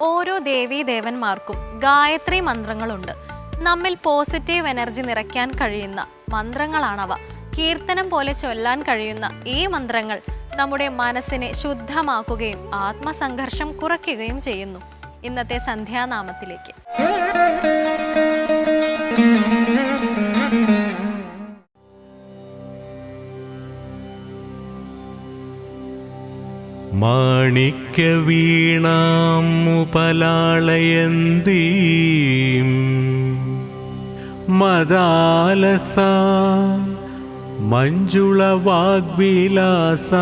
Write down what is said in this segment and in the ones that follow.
ഓരോ ദേവീ ദേവന്മാർക്കും ഗായത്രി മന്ത്രങ്ങളുണ്ട്. നമ്മിൽ positive energy നിറയ്ക്കാൻ കഴിയുന്ന മന്ത്രങ്ങളാണവ. കീർത്തനം പോലെ ചൊല്ലാൻ കഴിയുന്ന ഈ മന്ത്രങ്ങൾ നമ്മുടെ മനസ്സിനെ ശുദ്ധമാക്കുകയും ആത്മസംഘർഷം കുറയ്ക്കുകയും ചെയ്യുന്നു. ഇന്നത്തെ സന്ധ്യാനാമത്തിലേക്ക്. മാണിക്യവീണാമുപലാളയന്തീം മദാലസ മഞ്ജുളവാഗ്വിലാസ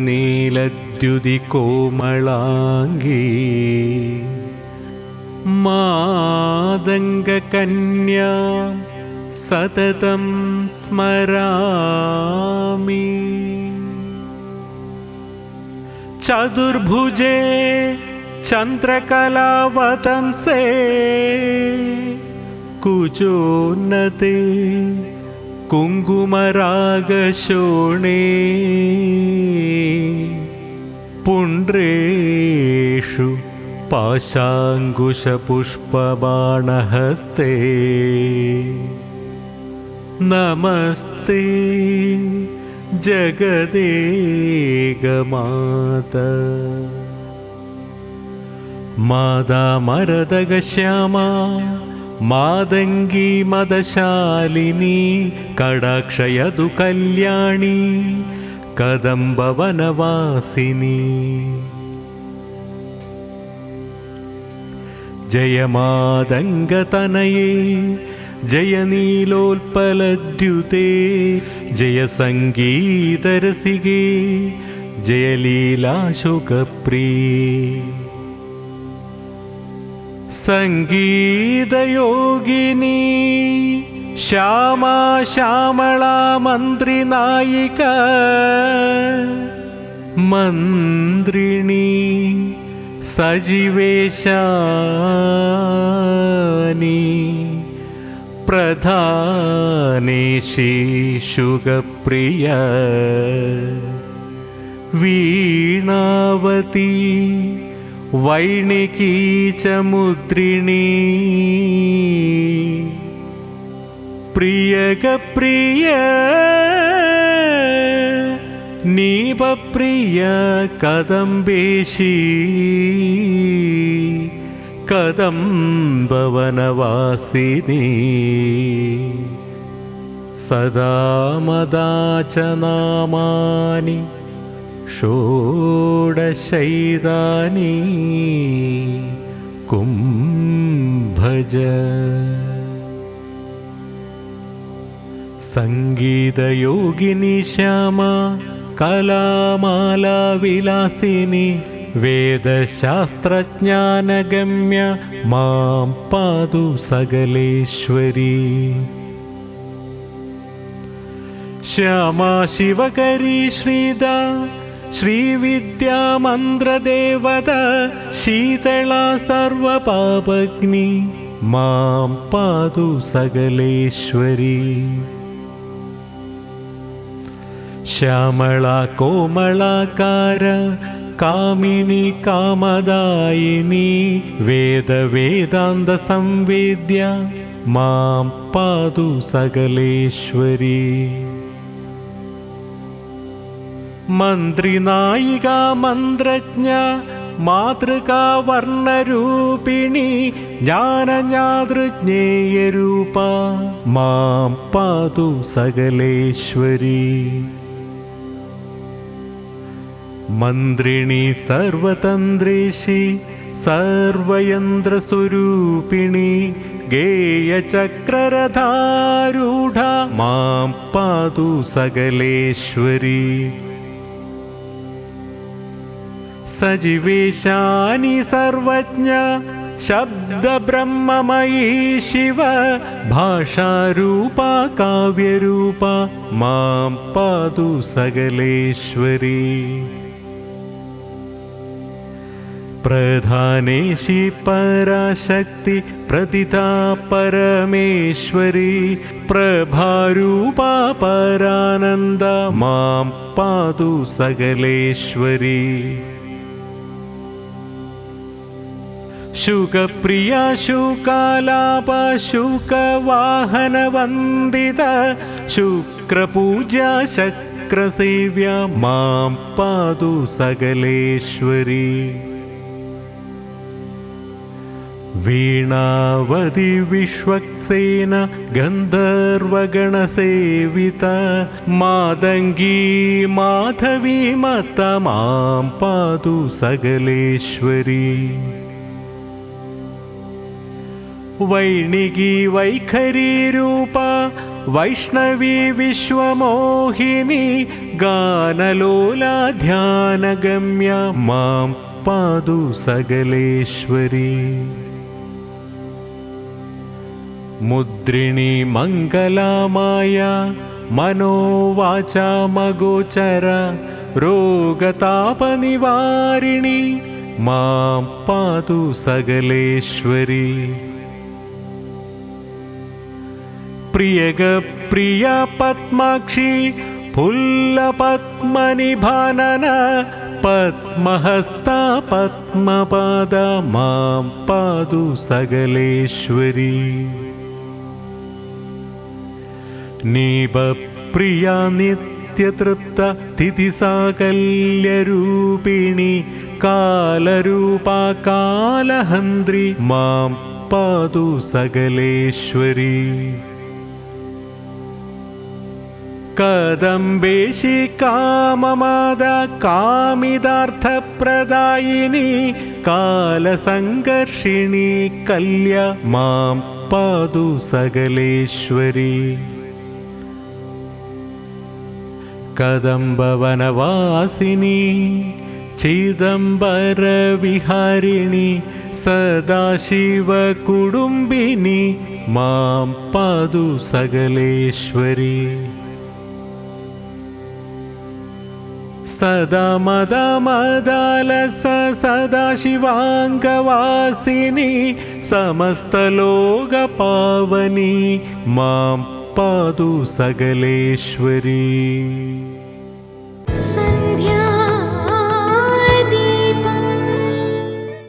മാഹേന്ദ്രനീലദ്യുതി കോമളാംഗീ മാതംഗകന്യാ സതതം സ്മരാമി. ചതുർഭുജേ ചന്ദ്രകലാവതംസേ. കുജോന്നതേ കുങ്കുമരാഗശോണേ. പുണ്ട്രേഷു नमस्ते जगदेगमात। मादा मरदगश्यामा मादङ्गी मदशालिनी कडाक्षयतु कल्याणी कदम्बवनवासिनी जय मादङ्गतनये ജയനീലോൽപലദ്യുതേ ജയസംഗീതരസികേ ജയലീലാശുകപ്രിയേ. സംഗീതയോഗിനി ശ്യാമാ ശ്യാമളാ മന്ത്രിനായിക മന്ത്രിണി സജീവേശാനി പ്രധാനേശി ശുഗപ്രിയ വീണാവതി വൈണികീ ച മുദ്രിണീ പ്രിയകപ്രിയ നീപപ്രിയ കദംബേശി. കദംബവനവാസിനി. സദാ മദാച നാമാനി ഷോഡശൈതാനി. കുംഭജ സംഗീതയോഗിനി ശ്യാമ കലാമാല വേദശാസ്ത്രജ്ഞാനഗമ്യ മാം പാതു സകലേശ്വരി. ശ്യാമാ ശിവകരി ശ്രീദ ശ്രീവിദ്യമന്ത്രദേവത ശീതള സർവപാപഗ്നി മാം പാതു സകലേശ്വരി. ശ്യാമള കോമളാകാര കാമിനി കാമദായിനി വേദവേദാന്ത സംവേദ്യ മാം പാതു സകലേശ്വരി. മന്ത്രിനായിക മന്ത്രജ്ഞ മാതൃകാ വർണരൂപിണി ജ്ഞാനജ്ഞാതൃജ്ഞേയരൂപ മാം പാതു സകലേശ്വരി. മന്ത്രിണി സർവതന്ത്രേശി സർവയന്ത്രസ്വരൂപിണി ഗേയചക്രരഥാരൂഢ മാം പാതു സകലേശ്വരി. സജിവേശാനി സർവജ്ഞ ശബ്ദബ്രഹ്മമയീ ശിവ ഭാഷാരൂപ കാവ്യരൂപ മാം പാതു സകലേശ്വരി. പ്രധാനേശി പരാശക്തി പ്രതിതാ പരമേശ്വരി പ്രഭാരൂപ പരാനന്ദ മാം പാതു സകലേശ്വരി. ശുകപ്രിയ ശുകാലാപ ശുകവാഹന വന്ദിത ശുക്രപൂജ ശക്രസേവ്യ മാം പാതു वीणावदि विश्वक्सेन गन्धर्वगणसेविता मादङ्गी माधवी मत मां पादु सकलेश्वरी। वैणिगी वैखरीरूपा वैष्णवी विश्वमोहिनी गानलोला ध्यानगम्या मां पादु सकलेश्वरी। मुद्रिणी मङ्गला माया मनोवाचा मगोचर रोगतापनिवारिणि मां पातु सकलेश्वरी। प्रियगप्रिया पद्माक्षी फुल्लपद्मनिभानन पद्महस्ता पद्मपाद मां पादु सकलेश्वरी। നീപപ്രിയ നിത്യതൃപ്ത തിഥിസാകല്യരൂപിണി കാലരൂപ കാലഹന്ത്രി മാം പാതു സകലേശ്വരി. കദംബേശി കാമമാത കാമിതാർത്ഥപ്രദായിനി കാലസംഘർഷിണി കല്യ മാം പാതു സകലേശ്വരി. कदम्बवनवासिनी चिदम्बरविहारिणि सदा शिवकुटुम्बिनि मां पादु सकलेश्वरी सदा मदमदाल मदालस सदा शिवाङ्गवासिनि समस्तलोकपावनि मां पादु सकलेश्वरी